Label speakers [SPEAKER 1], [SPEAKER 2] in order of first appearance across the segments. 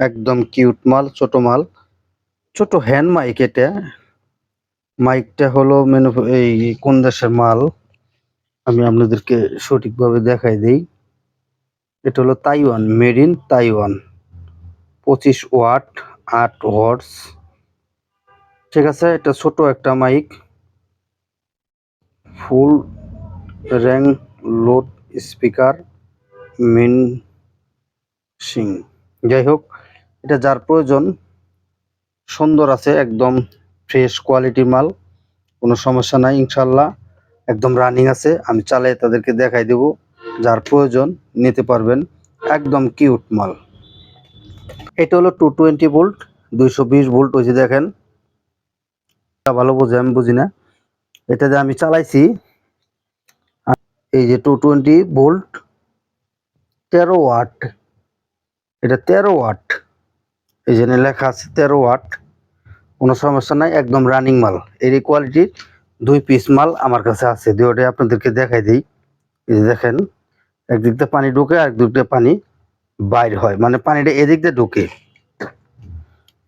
[SPEAKER 1] একদম কিউট মাল, ছোট মাল। ছোট হ্যান্ড মাইক এটা। মাইকটা হলো মেনু এই কোন দেশের মাল? আমি আপনাদেরকে সঠিকভাবে দেখাই দেই। এটা হলো তাইওয়ান, মেড ইন তাইওয়ান। পঁচিশ ওয়াট, আট ওয়াটস। ঠিক আছে, এটা ছোট একটা mic. Full range load speaker, mean Singh যাই হোক এটা যার প্রয়োজন, সুন্দর আছে, একদম ফ্রেশ কোয়ালিটির মাল, কোনো সমস্যা নাই, ইনশাল্লাহ। একদম রানিং আছে, আমি চালাই তাদেরকে দেখাই দেব, যার প্রয়োজন নিতে পারবেন, একদম কিউট মাল। এটা হলো টু টোয়েন্টি ভোল্ট দুইশো বিশ ভোল্ট ওই যে দেখেন। এটা ভালো বোঝে, আমি বুঝি না। এটাতে আমি চালাইছি, এই যে টু টোয়েন্টি ভোল্ট তেরো ওয়াট এটা তেরো ওয়াট এই জন্য লেখা আছে তেরো ওয়াট, কোনো সমস্যা নাই, একদম রানিং মাল। এর কোয়ালিটির দুই পিস মাল আমার কাছে আছে। দুইটাই আপনাদেরকে দেখাই দিই। এই যে দেখেন, একদিক দিয়ে পানি ঢুকে আর দিয়ে পানি বাইর হয়। মানে পানিটা এদিক দিয়ে ঢুকে।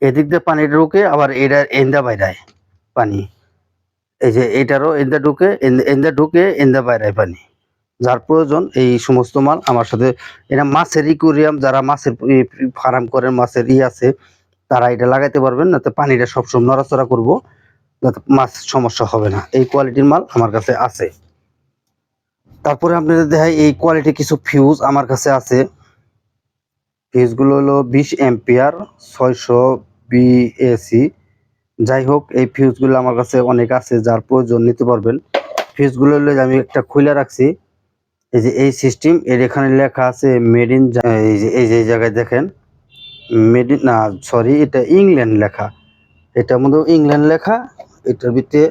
[SPEAKER 1] এদিক দিয়ে পানি ঢুকে, আবার এটা এন্দা বাইরায় পানি। এই যে এটারও এন্দা ঢুকে, এন- এন্দা ঢুকে, এন্দা বাইরায় পানি। যার প্রয়োজন এই সমস্ত মাল আমার সাথে। এটা মাছের ইকুরিয়াম যারা মাছের ফার্ম করেন, মাছের ই আছে, তারা এটা লাগাইতে পারবেন, যাতে পানিটা সবসময় নড়াচড়া করব, যাতে মাছ সমস্যা হবে না। এই কোয়ালিটির মাল আমার কাছে আছে। তারপরে আপনাদের দেখাই এই কোয়ালিটি কিছু ফিউজ আমার কাছে আছে। ফিউজগুলো হলো বিশ এম্পিয়ার ছয়শো বিএসি যাই হোক, এই ফিউজগুলো আমার কাছে অনেক আছে, যার প্রয়োজন নিতে পারবেন। ফিউজগুলো হলো আমি একটা খুলে রাখছি। এই যে এই সিস্টেম এর এখানে লেখা আছে মেড ইন এই যে এই যে জায়গায় দেখেন। মেড ইন না সরি এটা ইংল্যান্ড লেখা। এটার মধ্যে ইংল্যান্ড লেখা, এটার ভিতরে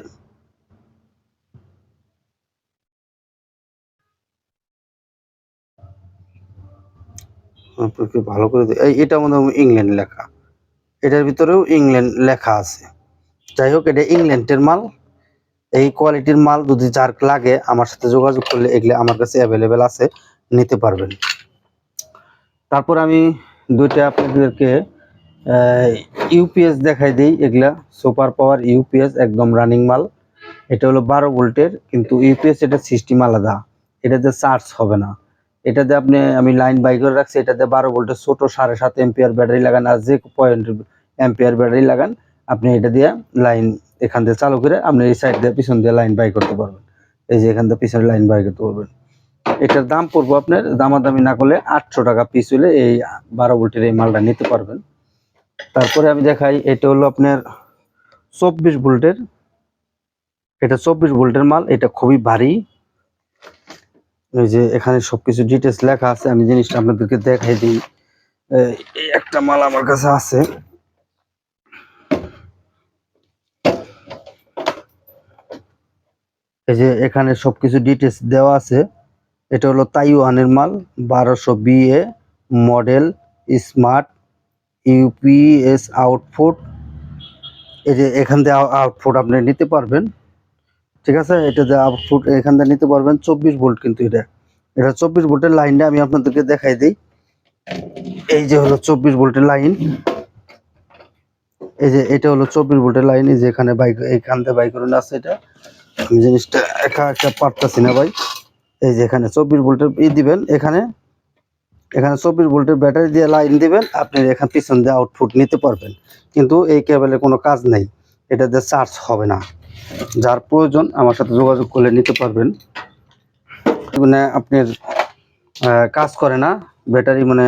[SPEAKER 1] ভালো করে এই, এটার মধ্যে ইংল্যান্ড লেখা। এটার ভিতরেও ইংল্যান্ড লেখা আছে। যাই হোক, এটা ইংল্যান্ডের মাল। এই কোয়ালিটির মাল যদি যার লাগে আমার সাথে যোগাযোগ করলে এগুলো আমার কাছে অ্যাভেলেবেল আছে, নিতে পারবেন। তারপর আমি দুইটা আপনাদেরকে ইউপিএস দেখাই দিই এগুলা। সুপার পাওয়ার ইউপিএস একদম রানিং মাল। এটা হলো বারো ভোল্টের, কিন্তু ইউপিএস এটা সিস্টেম আলাদা। এটাতে চার্জ হবে না। এটাতে আপনি, আমি লাইন বাই করে রাখছি, এটাতে বারো ভোল্টের ছোট সাড়ে সাত এম্পিয়ার ব্যাটারি লাগান আর যে পয়েন্ট এম্পিয়ার ব্যাটারি লাগান আপনি এটা দিয়ে লাইন এখান দিয়ে চালু করে আপনি এই সাইড দিয়ে পিছন দিয়ে লাইন বাই করতে পারবেন। এই যে এখান দিয়ে পিছনে লাইন বাই করতে পারবেন। এটার দাম পড়ব আপনার, দামাদামি না করলে আটশো টাকা পিস হলে এই বারো ভোল্টের এই মালটা নিতে পারবেন। তারপরে আমি দেখাই, এটা হলো আপনার চব্বিশ ভোল্টের, এটা চব্বিশ ভোল্টের মাল, এটা খুবই ভারী। এই যে এখানে সবকিছু ডিটেলস লেখা আছে, আমি জিনিসটা আপনাদেরকে দেখাই দিই। একটা মাল আমার কাছে আছে। এই যে এখানে সবকিছু ডিটেলস দেওয়া আছে, এটা হলো তাইওয়ানের মাল, বারোশো VA model smart UPS output এই যে এখান থেকে আউটপুট আপনি নিতে পারবেন, ঠিক আছে? এটা যে আউটপুট এখান থেকে নিতে পারবেন চব্বিশ ভোল্ট কিন্তু এটা। এটা চব্বিশ ভোল্টের লাইনটা আমি আপনাদেরকে দেখাই দিই। এই যে হলো চব্বিশ ভোল্টের লাইন এই যে এটা হলো চব্বিশ ভোল্টের লাইন এই যে এখানে বাইক এইখান থেকে বাইক আছে এটা। জিনিসটা একা একা পারতাছি না ভাই। এই যে এখানে চব্বিশ ভোল্টের ই দিবেন, এখানে এখানে চব্বিশ ভোল্টের ব্যাটারি দিয়ে লাইন দিবেন, আপনি এখান পিছন দিয়ে আউটপুট নিতে পারবেন। কিন্তু এই কেবলের কোনো কাজ নেই এটাতে চার্জ হবে না। যার প্রয়োজন, আমার সাথে যোগাযোগ করলে নিতে পারবেন। মানে আপনার কাজ করে না, ব্যাটারি মানে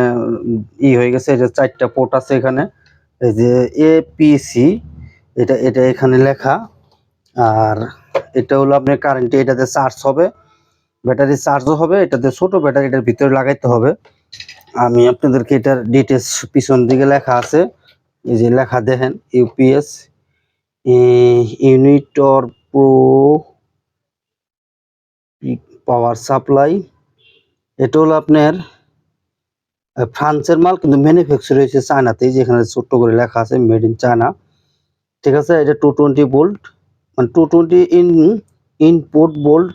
[SPEAKER 1] ই হয়ে গেছে, এই যে চারটা পোর্ট আছে এখানে। এই যে এপিসি এটা এটা এখানে লেখা। আর এটা হলো আপনার কারেন্টে এটাতে চার্জ হবে। ব্যাটারি চার্জও হবে, এটাতে ছোট ব্যাটারি এটার ভিতরে লাগাইতে হবে। আমি আপনাদেরকে এটার ডিটেলস পিছন দিকে লেখা আছে। এই যে লেখা দেখেন UPS unit or pro power supply এটা হলো আপনার ফ্রান্সের মাল, কিন্তু ম্যানুফ্যাকচার হয়েছে চায়নাতেই, যেখানে ছোট্ট করে লেখা আছে মেড ইন চায়না ঠিক আছে, এটা টু টোয়েন্টি ভোল্ট মানে two twenty in input volt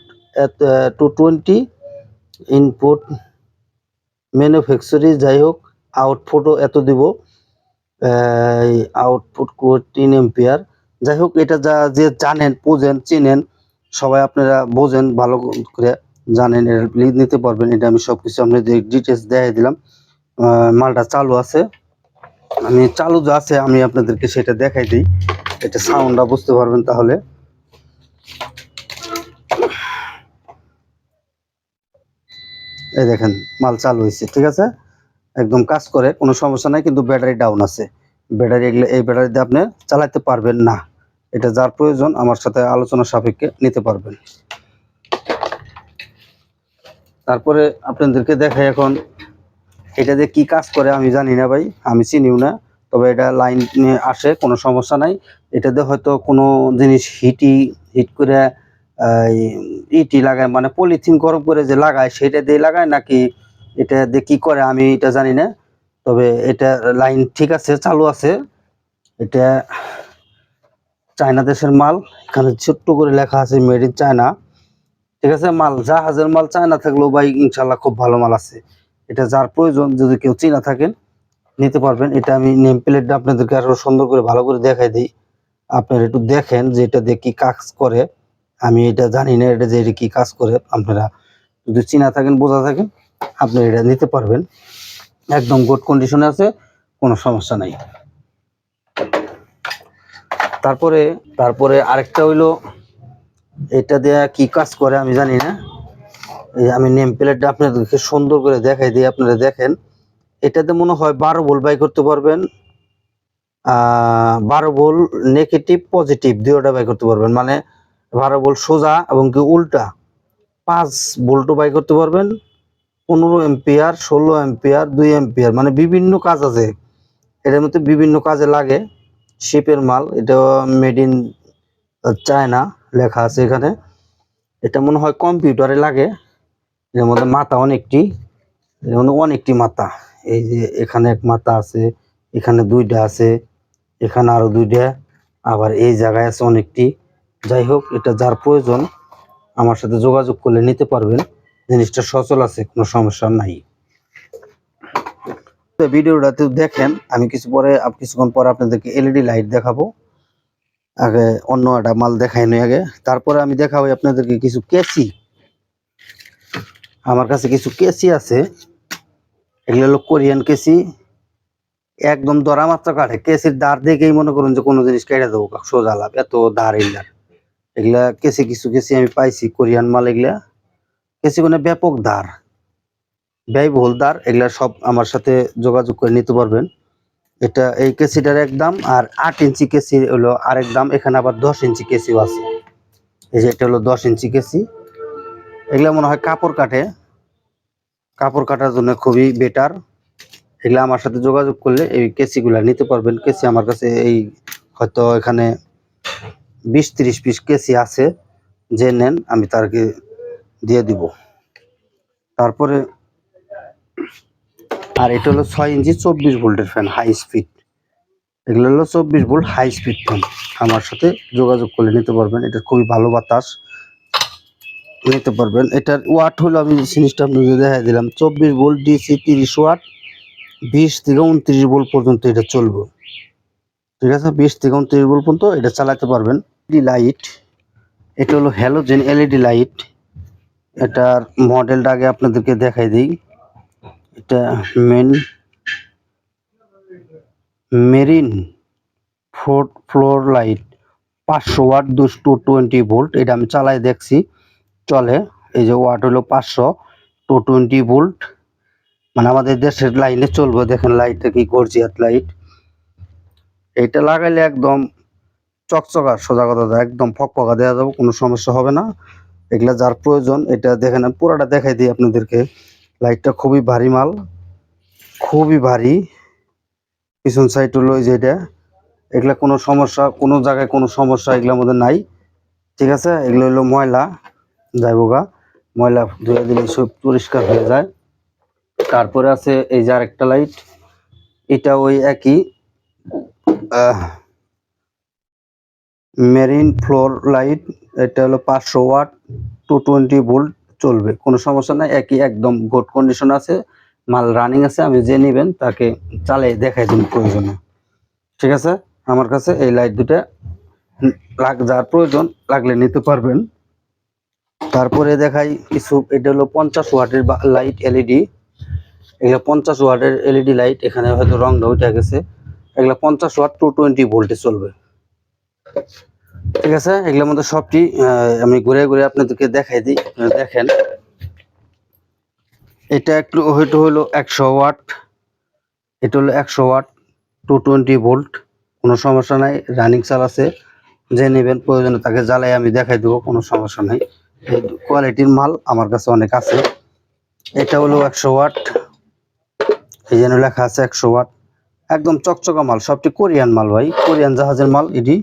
[SPEAKER 1] two twenty input manufacturing যাই হোক আউটপুটও এত দিব আউটপুট তিন এম্পিয়ার যাই হোক, এটা যা, যে জানেন, বোঝেন, চিনেন, সবাই আপনারা বোঝেন, ভালো করে জানেন এটা প্লিজ নিতে পারবেন। এটা আমি সব কিছু আপনাদের ডিটেলস দেখাই দিলাম। মালটা চালু আছে। আমি, চালু যা আছে, আমি আপনাদেরকে সেটা দেখাই দিই। এটা সাউন্ডটা বুঝতে পারবেন তাহলে। এই দেখেন, মাল চালু হয়েছে, ঠিক আছে? একদম কাজ করে, কোনো সমস্যা নাই, কিন্তু ব্যাটারি ডাউন আছে। ব্যাটারি এগুলো, এই ব্যাটারি দিয়ে আপনি চালাতে পারবেন না। এটা যার প্রয়োজন, আমার সাথে আলোচনা সাপেক্ষে নিতে পারবেন। তারপরে আপনাদেরকে দেখাই এখন, এটা দিয়ে কি কাজ করে আমি জানি না ভাই, আমি চিনিও না, তবে এটা লাইন আসে, কোনো সমস্যা নাই। এটাতে হয়তো কোনো জিনিস হিটি হিট করে ইটি লাগায় মানে পলিথিন গরম করে যে লাগায়, সেটা দিয়ে লাগায় নাকি এটা দিয়ে কি করে? আমি এটা জানি না। তবে এটা লাইন ঠিক আছে, চালু আছে। এটা চায়না দেশের মাল। এখানে ছোট্ট করে লেখা আছে, মেড ইন চায়না। ঠিক আছে, মাল, জাহাজের মাল চায়না থাকলেও ভাই ইনশাল্লাহ খুব ভালো মাল আছে। এটা যার প্রয়োজন, যদি কেউ চিনা থাকেন, নিতে পারবেন। এটা আমি নেম প্লেটটা আপনাদেরকে আরও সুন্দর করে ভালো করে দেখাই দিই। আপনারা একটু দেখেন যে এটা দিয়ে কি কাজ করে। আমি এটা জানি না এটা যে এটা কী কাজ করে, আপনারা যদি চিনা থাকেন, বোঝা থাকেন, আপনি এটা নিতে পারবেন। একদম গুড কন্ডিশনে আছে, কোনো সমস্যা নাই। তারপরে তারপরে আরেকটা হইল, এটা দেয়া কি কাজ করে আমি জানি না। আমি নেম প্লেটটা আপনাদেরকে সুন্দর করে দেখাই দিই, আপনারা দেখেন। এটাতে মনে হয় বারো ভোল্ট বাই করতে পারবেন বারো ভোল্ট নেগেটিভ পজিটিভ দুটোটা বাই করতে পারবেন। মানে ভোল্ট সোজা এবং কি উল্টা। পাঁচ ভোল্টও বাই করতে পারবেন, পনেরো এম্পিয়ার ষোলো এম্পিয়ার দুই এম্পিয়ার মানে বিভিন্ন কাজ আছে। এটার মধ্যে বিভিন্ন কাজে লাগে। শিপের মাল এটা মেড ইন চায়না লেখা আছে এখানে। এটা মনে হয় কম্পিউটারে লাগে। এর মধ্যে মাথা অনেকটি, এর মধ্যে অনেকটি মাথা। এই যে এখানে এক মাথা আছে, এখানে দুইটা আছে, এখানে আরও দুইটা, আবার এই জায়গায় আছে অনেকটি। যাই হোক, এটা যার প্রয়োজন, আমার সাথে যোগাযোগ করলে নিতে পারবেন। জিনিসটা সচল আছে, কোনো সমস্যা নাই। ভিডিওটাতে দেখেন, আমি কিছু পরে কিছুক্ষণ পরে আপনাদেরকে এলইডি লাইট দেখাবো। আগে অন্য একটা মাল দেখাই নি আগে। তারপরে আমি দেখাবো আপনাদেরকে কিছু কেসি আমার কাছে কিছু কেসি আছে। এগুলো হলো কোরিয়ান কেসি একদম দরা মাত্র কাটে কেসির দাঁড় দেখেই মনে করুন যে কোনো জিনিস কেটে দেবো, সোজা লাভ, এত দাঁড় এগুলার। এগুলা কেসি কিছু কেসি আমি পাইছি, কোরিয়ান মাল এগুলা। কেসি মানে ব্যাপক দাঁড় ব্যয়বহুল দাঁড় এগুলা সব আমার সাথে যোগাযোগ করে নিতে পারবেন। এটা, এই কেসিটার এক দাম আর আট ইঞ্চি কেসি হলো আরেক দাম, এখানে আবার দশ ইঞ্চি কেসিও আছে। এই যে এটা হলো দশ ইঞ্চি কেসি এগুলা মনে হয় কাপড় কাটে। কাপড় কাটার জন্য খুবই বেটার। এগুলা আমার সাথে যোগাযোগ করলে এই কেসিগুলা নিতে পারবেন। কেসি আমার কাছে এই হয়তো এখানে বিশ তিরিশ পিস কেসি আছে, যে নেন, আমি তারকে দিয়ে দিব। তারপরে, আর এটা হলো ছয় ইঞ্চি চব্বিশ ভোল্টের ফ্যান হাই স্পিড এগুলো হলো চব্বিশ ভোল্ট হাই স্পিড ফ্যান আমার সাথে যোগাযোগ করে নিতে পারবেন। এটা খুবই ভালো বাতাস। নিতে পারবেন। এটার ওয়াট হলো আমি জিনিসটা আপনাদের দেখাই দিলাম, চব্বিশ ভোল্ট ডিসি তিরিশ ওয়াট বিশ থেকে উনত্রিশ ভোল্ট পর্যন্ত এটা চলবে। ঠিক আছে? বিশ থেকে উনত্রিশ ভোল্ট পর্যন্ত এটা চালাতে পারবেন। এলইডি লাইট এটা হলো হ্যালোজেন এলইডি লাইট এটার মডেলটা আগে আপনাদেরকে দেখাই দিই। এটা main marine four floor light পাঁচশো ওয়াট টু টোয়েন্টি ভোল্ট এটা আমি চালাই দেখছি, চলে। এই যে ওয়াট হলো পাঁচশো টু টোয়েন্টি ভোল্ট মানে আমাদের দেশের লাইনে চলবে। দেখেন লাইটটা কি গর্জিয়াত লাইট এটা লাগাইলে একদম চকচকা, সোজা কথা একদম ফকফকা দেওয়া যাবে, কোনো সমস্যা হবে না। এগুলা যার প্রয়োজন, এটা দেখেন আমি পুরাটা দেখাই দিই আপনাদেরকে। লাইটটা খুবই ভারী মাল, খুবই ভারী। পিছন সাইড হলো যে এটা। এগুলা কোনো সমস্যা, কোনো জায়গায় কোনো সমস্যা এগুলোর মধ্যে নাই। ঠিক আছে? এগুলো হলো ময়লা। যাইব গা, ময়লা ধুয়ে দিলে সব পরিষ্কার হয়ে যায়। তারপরে আছে এই যে আরেকটা লাইট এটা ওই একই। মেরিন ফ্লোর লাইট, এটা হলো পাঁচশো ওয়াট, টু টোয়েন্টি ভোল্ট চলবে। কোনো সমস্যা নাই, একই একদম গুড কন্ডিশন আছে, মাল রানিং আছে আমি যে নেবেন তাকে চালিয়ে দেখাই দিন প্রয়োজনে। ঠিক আছে? আমার কাছে এই লাইট দুটা লাগ, যার প্রয়োজন লাগলে নিতে পারবেন। তারপরে দেখাই কিছু, এটা হলো পঞ্চাশ ওয়াটের লাইট এলইডি এগুলো পঞ্চাশ ওয়াটের এলইডি লাইট এখানে হয়তো রং উঠে গেছে। এগুলো পঞ্চাশ ওয়াট, টু টোয়েন্টি ভোল্টে চলবে। ঠিক আছে? এগুলোর মধ্যে সবটি আমি ঘুরে ঘুরে আপনাদেরকে দেখাই দিই। দেখেন। এটা একটু হয়তো হলো একশো ওয়াট। এটা হলো একশো ওয়াট টু টোয়েন্টি ভোল্ট কোনো সমস্যা নাই। রানিং চাল আছে। যে নেবেন প্রয়োজনে তাকে জ্বালাই আমি দেখাই দেবো, কোনো সমস্যা নাই। এই কোয়ালিটির মাল আমার কাছে অনেক আছে। এটা হলো একশো ওয়াট। এই জন্য লেখা আছে একশো ওয়াট। একদম চকচকা মাল, সবটি কোরিয়ান মাল ভাই। কোরিয়ান জাহাজের মাল এটি।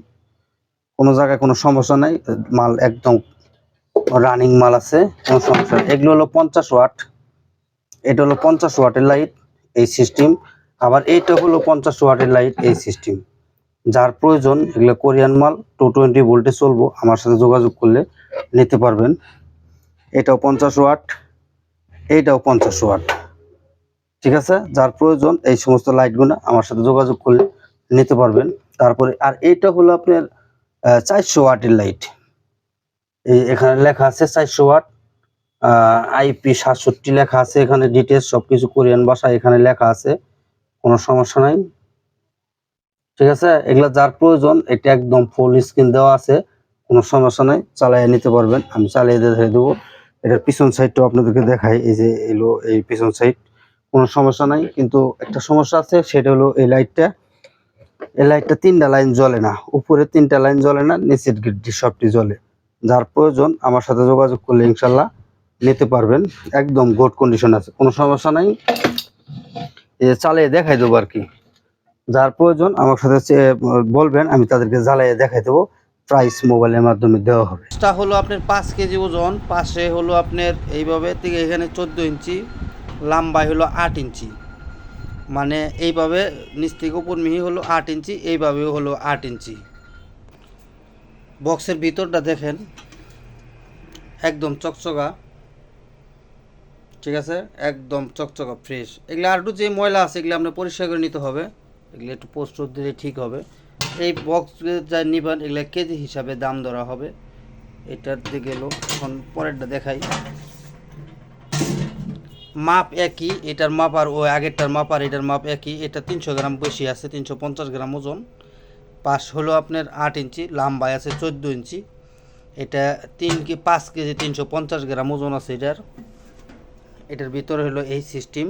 [SPEAKER 1] কোনো জায়গায় কোনো সমস্যা নাই, মাল একদম রানিং মাল আছে, কোনো সমস্যা এগুলো হলো পঞ্চাশ ওয়াট, এটা হলো পঞ্চাশ ওয়াটের লাইট এই সিস্টেম আবার এইটা হলো পঞ্চাশ ওয়াটের লাইট এই সিস্টেম যার প্রয়োজন, এগুলো কোরিয়ান মাল টু টোয়েন্টি ভোল্টে চলবো, আমার সাথে যোগাযোগ করলে নিতে পারবেন। এটাও পঞ্চাশ ওয়াট, এইটাও পঞ্চাশ ওয়াট। ঠিক আছে? যার প্রয়োজন, এই সমস্ত লাইটগুলো আমার সাথে যোগাযোগ করলে নিতে পারবেন। তারপরে, আর এইটা হলো আপনার চারশো ওয়াটের লাইট। এখানে লেখা আছে চারশো ওয়াট আইপি সাতষট্টি লেখা আছে এখানে ডিটেলস সবকিছু কোরিয়ান ভাষা এখানে লেখা আছে, কোনো সমস্যা নাই। ঠিক আছে? এগুলা যার প্রয়োজন, এটা একদম ফুল স্ক্রিন দেওয়া আছে, কোনো সমস্যা নাই, চালিয়ে নিতে পারবেন। আমি চালিয়ে দেখাই দেবো। এটার পিছন সাইডটাও আপনাদেরকে দেখাই, এই যে এলো এই পিছন সাইড কোনো সমস্যা নাই। কিন্তু একটা সমস্যা আছে, সেটা হলো এই লাইটটা এই লাইটটা তিনটা লাইন জ্বলে না, উপরে তিনটা লাইন জ্বলে না, নিচের গিটটি সবটি জ্বলে। যার প্রয়োজন আমার সাথে যোগাযোগ করলে ইনশাল্লাহ নিতে পারবেন। একদম গুড কন্ডিশন আছে, কোনো সমস্যা নাই। চালিয়ে দেখাই দেবো আর কি। যার প্রয়োজন আমার সাথে বলবেন, আমি তাদেরকে জ্বালিয়ে দেখাই দেবো। প্রাইস মোবাইলের মাধ্যমে দেওয়া হবে।
[SPEAKER 2] টা হলো আপনার পাঁচ কেজি ওজন পাশে হলো আপনার এইভাবে থেকে এখানে চোদ্দ ইঞ্চি লম্বাই হলো আট ইঞ্চি। মানে এইভাবে নিচ থেকে উপর মিহি হলো আট ইঞ্চি, এইভাবেও হলো আট ইঞ্চি। বক্সের ভিতরটা দেখেন, একদম চকচকা। ঠিক আছে? একদম চকচকা ফ্রেশ এগুলো আর একটু যে ময়লা আছে, এগুলো আপনার পরিষ্কার করে নিতে হবে। এগুলো একটু পোস্ট দিলে ঠিক হবে। এই বক্স যা নিবেন, এগুলো কেজি হিসাবে দাম ধরা হবে। এটার দিকে এখন পরেরটা দেখাই। মাপ একই, এটার মাপ আর ওই আগেরটার মাপ আর এটার মাপ একই। এটা তিনশো গ্রাম বেশি আছে, তিনশো পঞ্চাশ গ্রাম ওজন। পাশ হলো আপনার আট ইঞ্চি, লম্বায় আছে চোদ্দ ইঞ্চি। এটা তিন কি পাঁচ কেজি তিনশো পঞ্চাশ গ্রাম ওজন আছে এটার। এটার ভিতরে হলো এই সিস্টেম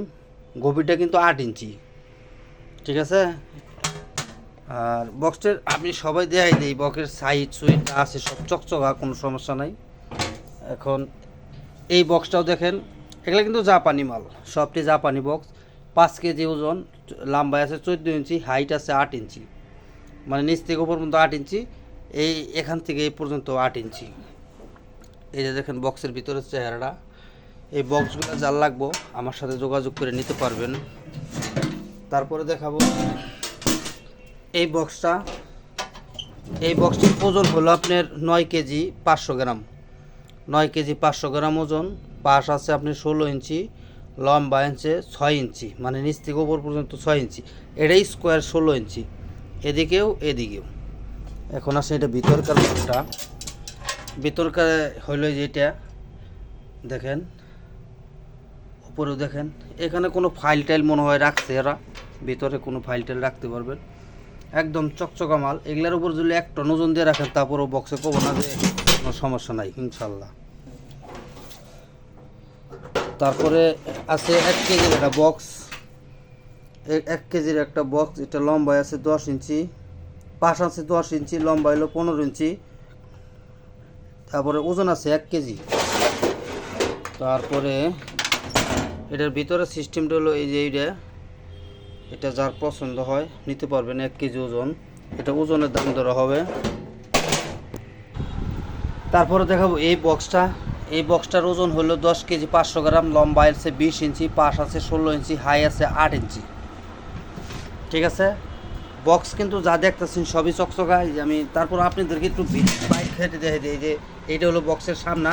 [SPEAKER 2] গভীরটা কিন্তু আট ইঞ্চি। ঠিক আছে? আর বক্সের আপনি সবাই দেখাই দিই বক্সের সাইজ সুইটটা আছে, সব চকচকা, কোনো সমস্যা নাই। এখন এই বক্সটাও দেখেন এগুলো কিন্তু জাপানি মাল। সবটি জাপানি বক্স পাঁচ কেজি ওজন, লম্বায় আছে চোদ্দ ইঞ্চি হাইট আছে আট ইঞ্চি। মানে নিচ থেকে উপর পর্যন্ত আট ইঞ্চি, এই এখান থেকে এই পর্যন্ত আট ইঞ্চি। এই যে দেখেন বক্সের ভিতরের চেহারাটা। এই বক্সগুলো যার লাগবো, আমার সাথে যোগাযোগ করে নিতে পারবেন। তারপরে দেখাবো। এই বক্সটা এই বক্সটির ওজন হলো আপনার নয় কেজি পাঁচশো গ্রাম। নয় কেজি পাঁচশো গ্রাম ওজন পাশ আছে আপনি ষোলো ইঞ্চি, লম্বা ইঞ্চে ছয় ইঞ্চি মানে নিচ থেকে ওপর পর্যন্ত ছয় ইঞ্চি। এটাই স্কোয়ার ষোলো ইঞ্চি। এদিকেও এদিকেও। এখন আছে এটা ভিতরকার বক্সটা ভিতরকার হইল যেটা, দেখেন, উপরেও দেখেন, এখানে কোনো ফাইল টাইল মনে হয় রাখছে এরা, ভিতরে কোনো ফাইল টাইল রাখতে পারবেন। একদম চকচকা মাল। এগুলোর উপর যদি এক টন ওজন দিয়ে রাখেন, তারপরও বক্সে কবো না, যে কোনো সমস্যা নাই ইনশাল্লাহ তারপরে আছে এক কেজির একটা বক্স এক কেজির একটা বক্স এটা লম্বায় আছে দশ ইঞ্চি। পাশ আছে দশ ইঞ্চি লম্বা হলো পনেরো ইঞ্চি। তারপরে ওজন আছে এক কেজি। তারপরে এটার ভিতরে সিস্টেমটা হলো এই যে এইটা। এটা যার পছন্দ হয়, নিতে পারবেন এক কেজি ওজন। এটা ওজনের দাম ধরা হবে। তারপরে দেখাবো এই বক্সটা এই বক্সটার ওজন হলো দশ কেজি পাঁচশো গ্রাম, লম্বা আছে বিশ ইঞ্চি, পাশ আছে ষোলো ইঞ্চি, হাই আছে আট ইঞ্চি। ঠিক আছে? বক্স কিন্তু যা দেখতেছেন সবই চকচকা। যে আমি তারপর আপনাদেরকে একটু বাইক খেতে দেখে দিই। যে এইটা হলো বক্সের সামনা।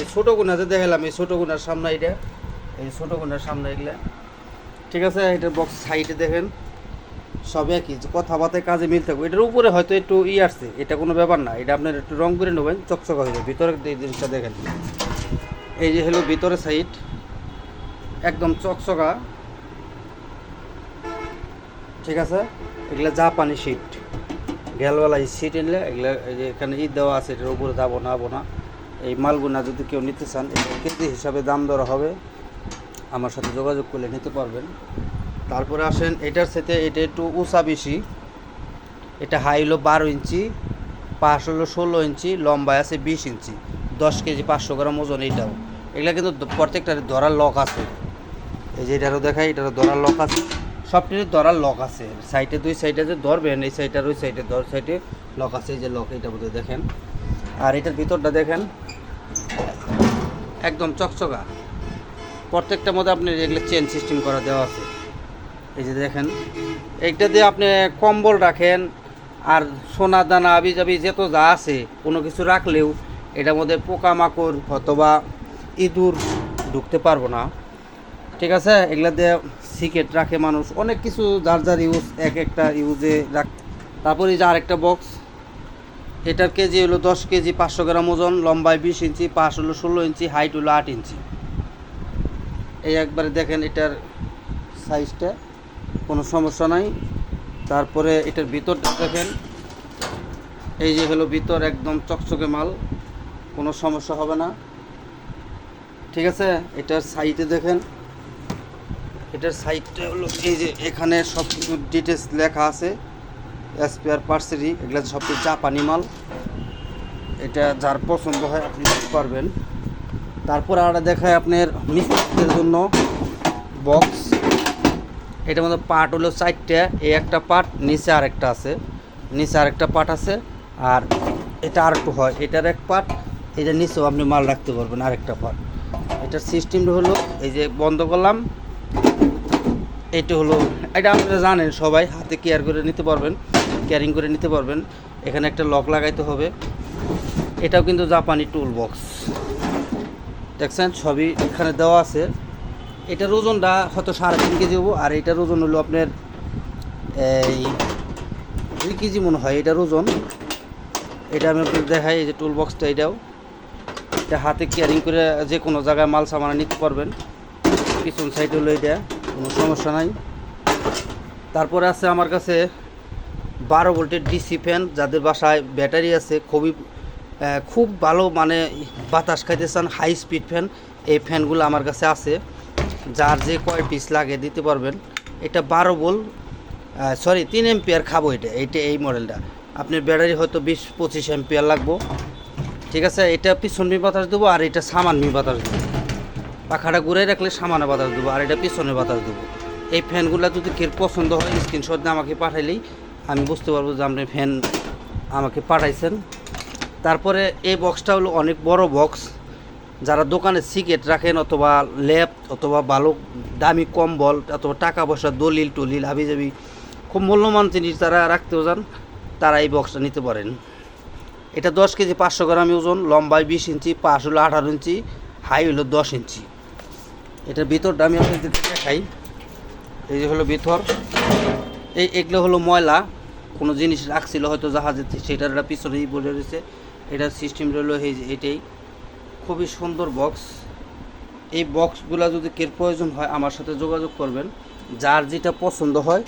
[SPEAKER 2] এই ছোটো গুণাতে দেখালাম, এই ছোটো গুণার সামনে এটা এই ছোটো গুণার সামনে এগুলা। ঠিক আছে? এটার বক্স সাইডে দেখেন। সব একই কথাবার্তায় কাজে মিল থাকবে। এটার উপরে হয়তো একটু ই আসছে, এটা কোনো ব্যাপার না, এটা আপনার একটু রং করে নেবেন, চকচকা হয়ে যাবে। ভিতরে এই জিনিসটা দেখেন। এই যে হলো ভিতরে সাইড, একদম চকচকা। ঠিক আছে? এগুলা জাপানি সিট গেলওয়ালা সিট এনলে এগুলো এই যে এখানে ঈদ দেওয়া আছে, এটার উপরে যাব না যাব না। এই মালগুনা যদি কেউ নিতে চান কেজি হিসাবে দাম দর হবে। আমার সাথে যোগাযোগ করলে নিতে পারবেন। তারপরে আসেন, এটার সাথে এটা একটু উঁচা বেশি। এটা হাই হলো বারো ইঞ্চি, পাশ হলো ষোলো ইঞ্চি, লম্বায় আছে বিশ ইঞ্চি, দশ কেজি পাঁচশো গ্রাম ওজন এইটাও এগুলা কিন্তু প্রত্যেকটার ধরার লক আছে। এই যে এটারও দেখাই, এটারও ধরার লক আছে। সবটির ধরার লক আছে। সাইডে দুই সাইডে যে ধরবেন, এই সাইডটার ওই সাইডে ধর সাইডে লক আছে, এই যে লক এটা বোধহয় দেখেন। আর এটার ভিতরটা দেখেন, একদম চকচকা। প্রত্যেকটার মধ্যে আপনি এগুলো চেন সিস্টেম করা দেওয়া আছে। এই যে দেখেন, এইটা দিয়ে আপনি কম্বল রাখেন আর সোনা দানা আবি যাবি যত যা আছে, কোনো কিছু রাখলেও এটার মধ্যে পোকামাকড় অথবা ইঁদুর ঢুকতে পারব না। ঠিক আছে? এগুলা দিয়ে সিকেট রাখে মানুষ। অনেক কিছু যার যার ইউজ এক একটা ইউজে রাখ তারপরে যে আরেকটা বক্স এটার কেজি হলো দশ কেজি, পাঁচশো গ্রাম ওজন, লম্বায় বিশ ইঞ্চি, পাশ হলো ষোলো ইঞ্চি হাইট হলো আট ইঞ্চি। এই একবারে দেখেন এটার সাইজটা কোনো সমস্যা নাই। তারপরে এটার ভিতরটা দেখেন, এই যে হলো ভিতর একদম চকচকে মাল, কোনো সমস্যা হবে না। ঠিক আছে? এটার সাইডে দেখেন, এটার সাইডটা হলো এই যে এখানে সব কিছু ডিটেলস লেখা আছে স্পেয়ার পার্সেরই এগুলো সব কিছু জাপানি মাল। এটা যার পছন্দ হয় আপনি নিতে পারবেন। তারপর আর দেখায় আপনার মিস্ত্রিদের জন্য বক্স এটার মধ্যে পার্ট হলো চারটে, এই একটা পার্ট, নিচে আরেকটা আছে। নিচে আরেকটা পার্ট আছে, আর এটা আর একটু হয়। এটার এক পার্ট এটা নিচেও আপনি মাল রাখতে পারবেন আরেকটা পার্ট। এটার সিস্টেমটা হলো, এই যে বন্ধ করলাম, এটা হলো, এটা আপনারা জানেন সবাই, হাতে কেয়ার করে নিতে পারবেন ক্যারিং করে নিতে পারবেন। এখানে একটা লক লাগাইতে হবে। এটাও কিন্তু জাপানি টুল বক্স দেখছেন, সবই এখানে দেওয়া আছে। এটার ওজনটা হয়তো সাড়ে তিন কেজি হব, আর এটার ওজন হলো আপনার, এই দুই কেজি মনে হয় এটার ওজন। এটা আমি আপনাকে দেখাই, এই যে টুল বক্সটা এটাও। এটা হাতে ক্যারিং করে যে কোনো জায়গায় মাল সামানা নিতে পারবেন। পিছন সাইড হলো এটা, কোনো সমস্যা নাই। তারপরে আছে আমার কাছে বারো ভোল্টের ডিসি ফ্যান যাদের বাসায় ব্যাটারি আছে, খুবই খুব ভালো মানে বাতাস খাইতে চান হাই স্পিড ফ্যান এই ফ্যানগুলো আমার কাছে আছে। যার যে কয় পিস লাগে দিতে পারবেন, এটা বারো বোল সরি তিন এম্পিয়ার খাব এটা, এইটা, এই মডেলটা আপনার ব্যাটারি হয়তো বিশ, পঁচিশ এম্পিয়ার লাগবো। ঠিক আছে, এটা পিছন বাতাস দেবো আর এটা সামান মি বাতাস দেবো। পাখাটা ঘুরে রাখলে সামানে বাতাস দেবো আর এটা পিছনে বাতাস দেবো। এই ফ্যানগুলো যদি কের পছন্দ হয় স্ক্রিনশট আমাকে পাঠাইলেই আমি বুঝতে পারব যে আপনি ফ্যান আমাকে পাঠাইছেন। তারপরে এই বক্সটা হলো অনেক বড় বক্স যারা দোকানে সিগারেট রাখেন অথবা ল্যাপ অথবা ভালো দামি কম্বল অথবা টাকা পয়সা দলিল টলিল হাবিজাবি, খুব মূল্যবান জিনিস যারা রাখতেও যান তারা এই বক্সটা নিতে পারেন। এটা দশ কেজি পাঁচশো গ্রাম ওজন, লম্বায় বিশ ইঞ্চি, পাশ হলো আঠারো ইঞ্চি, হাই হলো দশ ইঞ্চি। এটার ভিতরটা আমি আপনাদের দেখাই। এই যে হলো ভিতর। এই এগুলো হলো ময়লা। কোনো জিনিস রাখছিল হয়তো জাহাজে, সেটার একটা পিছনেই বলে রয়েছে। এটার সিস্টেম রইল এই যে এটাই। খুবই সুন্দর বক্স এই বক্সগুলো যদি কের প্রয়োজন হয়, আমার সাথে যোগাযোগ করবেন। যার যেটা পছন্দ হয়